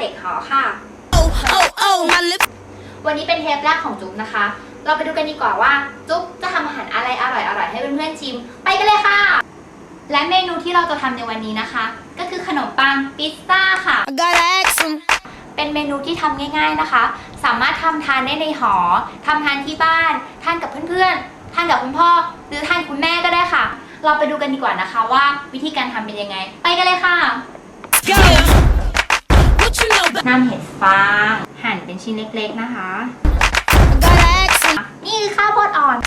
เด็กหอค่ะ Oh, oh, oh, my lips. วันนี้เป็นเทปแรกของจุ๊บนะคะ เราไปดูกันดีกว่าว่า จุ๊บจะทำอาหารอะไรอร่อยๆ ให้เพื่อนๆชิม ไปกันเลยค่ะ และเมนูที่เราจะทำในวันนี้นะคะ ก็คือขนมปังพิซซ่าค่ะ I gotta ask him. เป็นเมนูที่ทำง่าย ๆนะคะ สามารถทำทานได้ในหอทำทานที่บ้าน ทานกับเพื่อนๆ ทานกับคุณพ่อ หรือทานคุณแม่ก็ได้ค่ะ เราไปดูกันดีกว่านะคะว่าวิธีการทำเป็นยังไง ไปกันเลยค่ะ Go. นำเห็ดฟาง หั่นเป็นชิ้นเล็กๆนะคะ นี่คือข้าวโพดอ่อน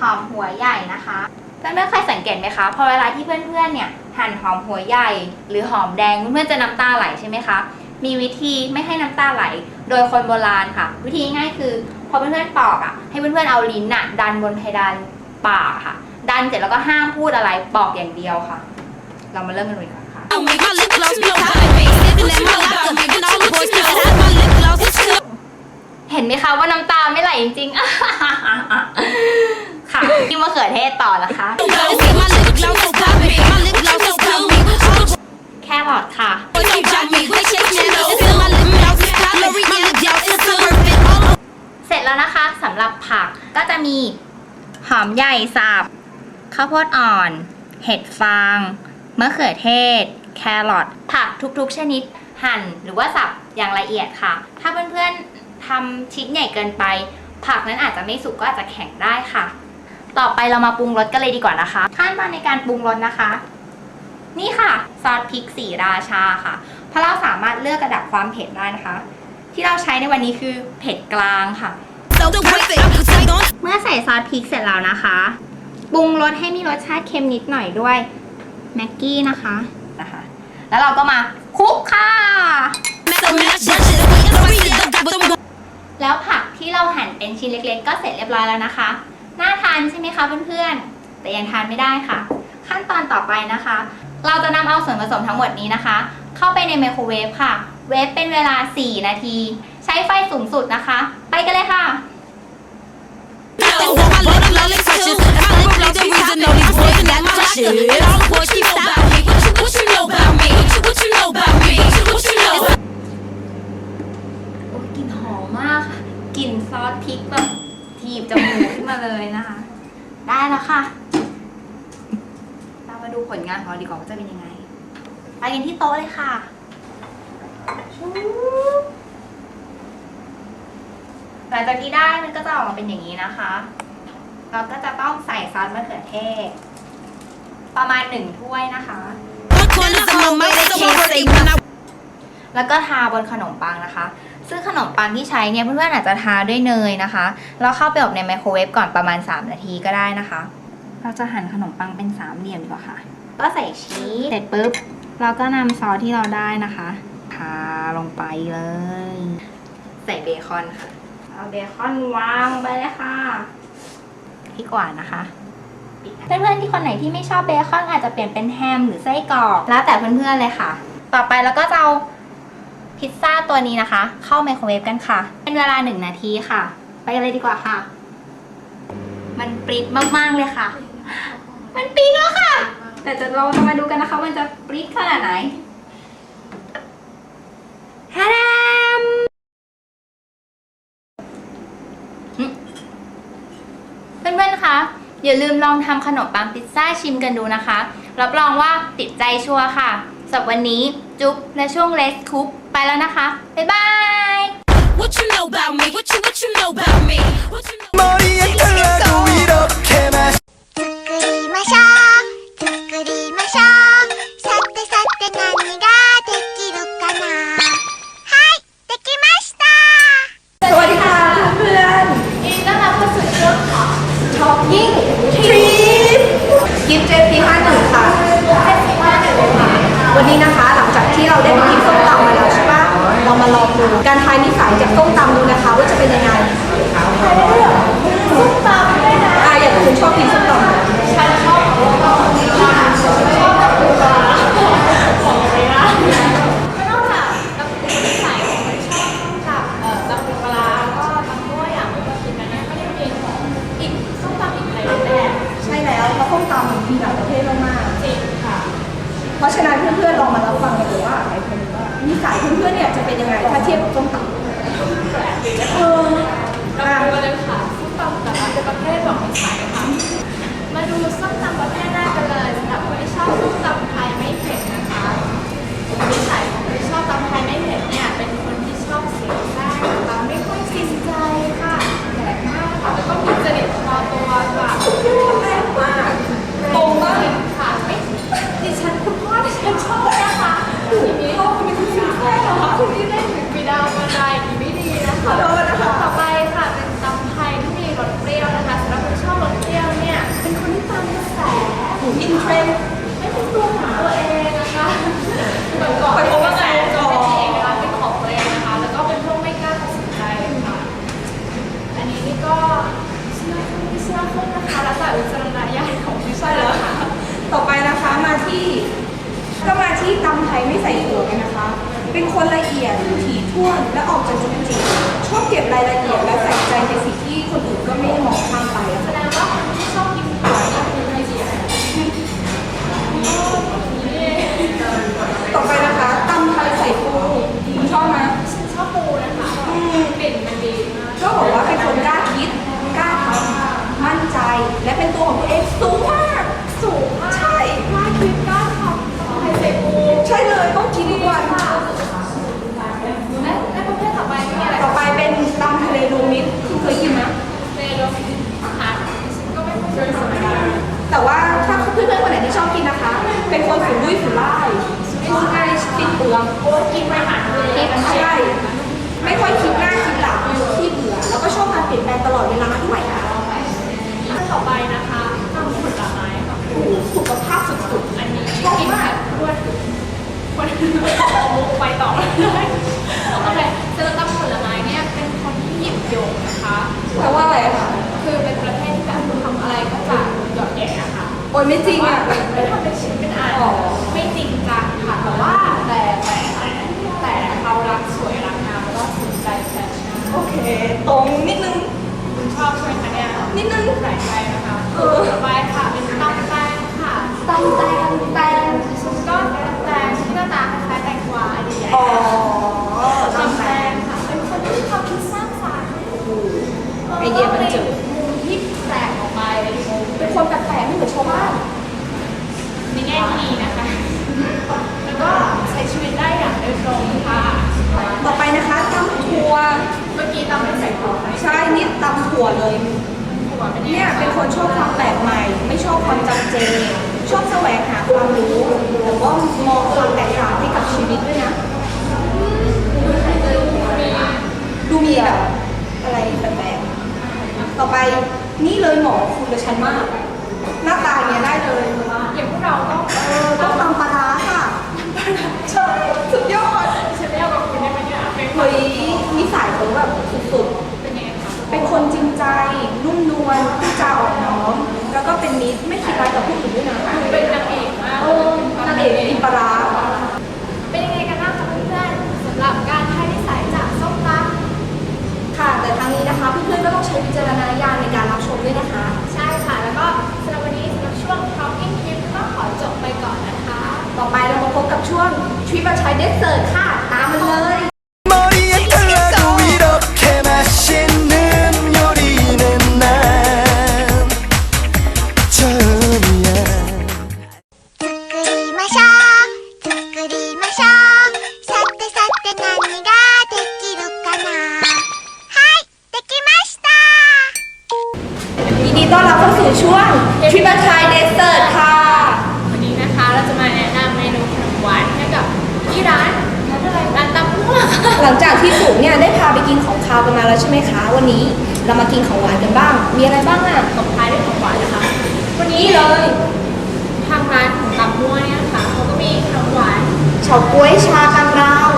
หอมหัวใหญ่นะคะ เพื่อนๆเคยสังเกตไหมคะ พอเวลาที่เพื่อนๆเนี่ยหั่นหอมหัวใหญ่ หรือหอมแดงเพื่อนๆจะน้ำตาไหลใช่ไหมคะ มีวิธีไม่ให้น้ำตาไหล โดยคนโบราณค่ะ วิธีง่ายคือ พอเพื่อนๆปอกอะให้เพื่อนๆเอาลิ้นน่ะดันบนเพดานปากค่ะ ดันเสร็จแล้วก็ห้ามพูดอะไรปอกอย่างเดียวค่ะ เรามาเริ่มกันเลยดีกว่อนค่ะ I'll make my lip gloss be poppin'. Sitting at my locker, and all the boys can have my lip gloss. It's good. เห็นไหมคะว่าน้ำตาไม่ไหลจริงๆ ค่ะที่มะเขือเทศต่อนะคะ See my lip gloss is poppin'. My lip gloss is poppin'. All the แครอทค่ะ boys keep dropping me. They chase me. Until my lip gloss is poppin'. My lip gloss is so perfect. All the เสร็จแล้วนะคะสำหรับผักก็จะมีหอมใหญ่สับ ข้าวโพดอ่อน เห็ดฟาง มะเขือเทศ แครอทผักทุกๆ ชนิด หั่นหรือว่าสับอย่างละเอียดค่ะ ถ้าเพื่อนๆทำชิ้นใหญ่เกินไป ผักนั้นอาจจะไม่สุกก็อาจจะแข็งได้ค่ะ ต่อไปเรามาปรุงรสกันเลยดีกว่านะคะ ขั้นตอนในการปรุงรสนะคะ นี่ค่ะซอสพริกสีราชาค่ะ เพราะเราสามารถเลือกระดับความเผ็ดได้นะคะ ที่เราใช้ในวันนี้คือเผ็ดกลางค่ะ so perfect. I put it on. เมื่อใส่ซอสพริกเสร็จแล้วนะคะ ปรุงรสให้มีรสชาติเค็มนิดหน่อยด้วยแม็กกี้นะคะนะคะ แล้วเราก็มาคลุกค่ะ So mash that shit away. Hurry it up, but I'm แล้วผักที่เราหั่นเป็นชิ้นเล็กๆ ก็เสร็จเรียบร้อยแล้วนะคะ น่าทานใช่ไหมคะเพื่อนๆ แต่ยังทานไม่ได้ค่ะ ขั้นตอนต่อไปนะคะ เราจะนำเอาส่วนผสมทั้งหมดนี้นะคะ เข้าไปในไมโครเวฟค่ะ เวฟเป็นเวลา 4 นาที ใช้ไฟสูงสุดนะคะ ไปกันเลยค่ะ Ain't the reason no these boys in that my shit. And all the boys keep stop. stop. โอ้ยกลิ่นหอมมากค่ะกลิ่นซอสพริกแบบถีบจมูกขึ้นมาเลยนะคะ ได้แล้วค่ะมาดูผลงานของเราดีกว่าจะเป็นยังไง ไปกันที่โต๊ะเลยค่ะชู๊บหลังจากที่ได้มันก็จะออกมาเป็นอย่างนี้นะคะ เราก็จะต้องใส่ซอสมะเขือเทศ ประมาณหนึ่งถ้วยนะคะ My corners of my mouth so perfect. When I แล้วก็ทาบนขนมปังนะคะ ซึ่งขนมปังที่ใช้เนี่ยเพื่อนๆอาจจะทาด้วยเนยนะคะ แล้วเข้าไปอบในไมโครเวฟก่อนประมาณ 3 นาทีก็ได้นะคะ เราจะหั่นขนมปังเป็นสามเหลี่ยมดีกว่าค่ะ ก็ใส่ชีส เสร็จปุ๊บ เราก็นำซอสที่เราได้นะคะทาลงไปเลย ใส่เบคอนค่ะ เอาเบคอนวางไปเลยค่ะ พริกหวานะคะเพื่อนๆที่คนไหนที่ไม่ชอบเบคอนอาจจะเปลี่ยนเป็นแฮมหรือไส้กรอกแล้วแต่เพื่อนๆเลยค่ะ ต่อไปเราก็จะเอาพิซซ่าตัวนี้นะคะ เข้าไมโครเวฟกันค่ะ เป็นเวลาหนึ่งนาทีค่ะ ไปกันเลยดีกว่าค่ะ มันปริ๊ดมากๆเลยค่ะ มันปริ๊ดแล้วค่ะ แต่จะเราจะมาดูกันนะคะมันจะปริ๊ดขนาดไหนฮาดามหึเพื่อนๆ คะ อย่าลืมลองทำขนมปังพิซซ่าชิมกันดูนะคะ รับรองว่าติดใจชัวร์ค่ะสำหรับวันนี้จุ๊บและช่วงเลสคุปไปแล้วนะคะ บ๊ายบาย What you know about me? What วันนี้นะคะ หลังจากที่เราได้ไปกินส้มตำมาแล้วใช่ปะเรามาลองดูการทายนิสัยจากส้มตำดูนะคะ ว่าจะเป็นยังไงส้มตำด้วยนะอะอย่างคุณชอบกินส้มตำ คุณเพื่อนเนี่ยจะเป็นยังไงถ้าเทียบกับต้มตำเอออ่เราไปดูเลยค่ะส้มตำแต่ละประเภทบอกไม่ขายนะคะมาดูส้มตำประเภท อยู่อิเทรนดไม่ต้องดูหาตัวเองนะคะเหมือนก่อนเพราะว่าแฟนจอเป็นของตัวเองนะคะ แล้วก็เป็นพวกไม่กล้าตัดสินใจค่ะ อันนี้นี่ก็เชื่อขึ้นไม่เชื่อขึ้นนะคะแล้วแต่วิจารณญาณของผู้ชยแล้วค่ะต่อไปนะคะมาที่ก็มาที่ตำไทยไม่ใส่หัวกันนะคะ เป็นคนละเอียดถี่ถ้วนและออกจากจุดจริงชอบเก็บรายละเอียดและใส่ใจในสิ่งที่คนอื่นก็ไม่มองข้ามไปค่ะ ผลไม้ค่ะโอ้โหสุขภาพสุดอันนี้กินแบบรวดคนเอามุกไปต่อเลยโอเคเจอตั้งผลไม้เนี่ยเป็นคนที่หยิบโยงนะคะ ๆแปลว่าอะไรอะคะคือเป็นประเภทที่แบบทำอะไรก็จะหยอดแยะนะคะ โอ้ยไม่จริงว่าอะไม่ทำเป็นชิ้นเป็นอันอ๋อ ไม่จริงจังค่ะแต่ว่าแต่แต่แต่เขารักสวยรักงามแล้วก็สนใจแฟชั่นโอเค ตรงนิดนึงคุณชอบใช่ไหมคะเนี่ยนิดนึงใส่ใจนะคะเออ ต่อไปค่ะเป็นตำแตงค่ะ ตำแตงแตง ฉันก็แตงที่หน้าตาคล้ายๆแตงกวาอันใหญ่ อ๋อ ๆ ตำ ตำ แต แต ง งค่ะ เป็นคนที่มีความคิดสร้างสรรค์ ไอเดียมันเจ๋ง มุมที่แปลกออกไปในมุม เป็นคนแปลกๆไม่เหมือนชาวบ้าน ในแง่ที่ดีนะคะ แล้วก็ใช้ชีวิตได้อย่างเรียบร้อยค่ะ ต่อไปนะคะตำถั่ว เมื่อกี้ตำไม่ใส่ถั่วไหม ใช่นี่ตำถั่ วเลยเนี่ยเป็นคนชอบความแปลกใหม่ ไม่ชอบความจำเจ ชอบแสวงหาความรู้แต่ว่ามองความแตกต่างให้กับชีวิตด้วยนะ ดูมีแบบอะไรแปลกๆต่อไปนี่เลยหมอคุณกับฉันมาก หน้าตาเนี้ยได้เลยอย่างพวกเราต้อง เออต้องตำปลาร้าค่ะใช่สุดยอด ฉันเรียกว่าคุณได้ไหมเนี่ยเป็น เฮ้ยนิสัยเขาแบบสุด เป็นยังไง คะๆเป็นคนจริงใจนุ่มนวลพูดจาอ่อนน้อม แล้วก็เป็นมิตรไม่คิดร้ายกับผู้อื่นด้วยนะเป็นนางเอกมากเออนางเอกอินปลาร้าเป็นยังไงกันบ้างคะเพื่อนๆสำหรับการทายนิสัยจากส้มตำค่ะ แต่ทางนี้นะคะเพื่อนๆก็ต้องใช้วิจารณญาณในการรับชมด้วยนะคะ ใช่ค่ะ แล้วก็สำหรับวันนี้สำหรับช่วง Talking Tip ก็ต้องขอจบไปก่อนนะคะ ต่อไปเรามาพบกับช่วงทริปชายเดสเซิร์ตค่ะ ตามมันเลย ทริปชายเดสเซิร์ตค่ะ วันนี้นะคะเราจะมาแนะนำเมนูขนมหวานให้กับที่ร้านร้านอะไรร้านตำมั่วหลังจากที่สูงเนี่ยได้พาไปกินของคาวกันมาแล้วใช่ไหมคะ วันนี้เรามากินของหวานกันบ้าง มีอะไรบ้างอะตบท้ายด้วยของหวานนะคะ วันนี้นี่เลยทางร้านของตำมั่วเนี่ยนะคะเขาก็มีขนมหวานเฉาก๊วยชากังราว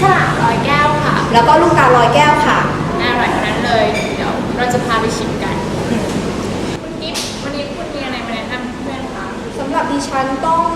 สลัดร้อยแก้วค่ะ แล้วก็ลูกตาลลอยแก้วค่ะ น่าอร่อยทั้งนั้นเลย เดี๋ยวเราจะพาไปชิมกัน คุณกิฟต์วันนี้คุณมีอะไรมาแนะนำเพื่อนๆคะ สำหรับ ดิฉันต้อง